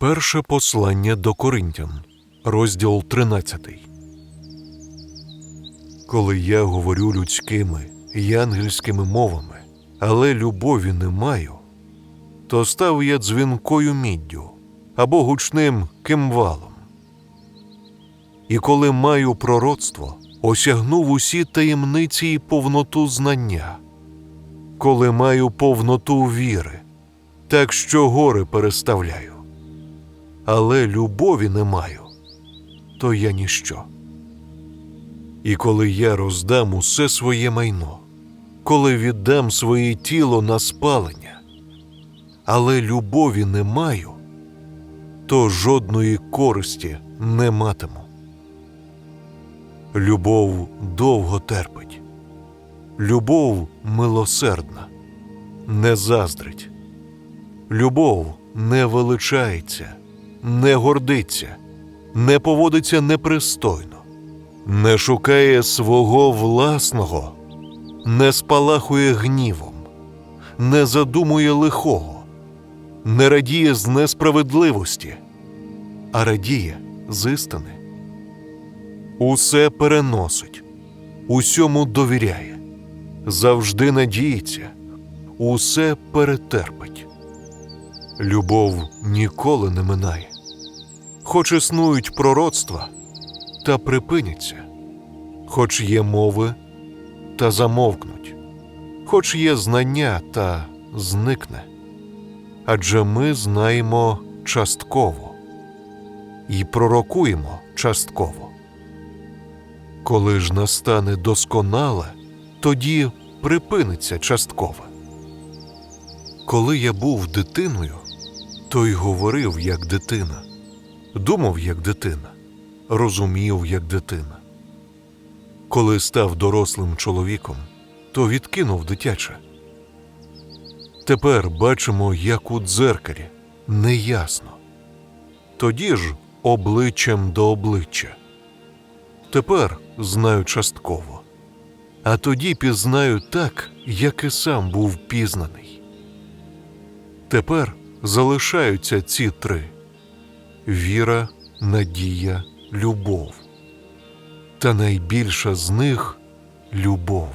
Перше послання до Коринтян, розділ 13. Коли я говорю людськими і ангельськими мовами, але любові не маю, то став я дзвінкою міддю або гучним кимвалом. І коли маю пророцтво, осягнув усі таємниці і повноту знання, коли маю повноту віри, так що гори переставляю але любові не маю, то я ніщо. І коли я роздам усе своє майно, коли віддам своє тіло на спалення, але любові не маю, то жодної користі не матиму. Любов довго терпить, любов милосердна, не заздрить, любов не величається не гордиться, не поводиться непристойно, не шукає свого власного, не спалахує гнівом, не задумує лихого, не радіє з несправедливості, а радіє з істини. Усе переносить, усьому довіряє, завжди надіється, усе перетерпить. Любов ніколи не минає, хоч існують пророцтва, та припиняться, хоч є мови, та замовкнуть, хоч є знання та зникне. Адже ми знаємо частково і пророкуємо частково. Коли ж настане досконале, тоді припиниться часткове. Коли я був дитиною, то й говорив як дитина, думав як дитина, розумів як дитина. Коли став дорослим чоловіком, то відкинув дитяче. Тепер бачимо, як у дзеркалі, неясно. Тоді ж обличчям до обличчя. Тепер знаю частково, а тоді пізнаю так, як і сам був пізнаний. Тепер залишаються ці три віра, надія, любов. Та найбільша з них любов.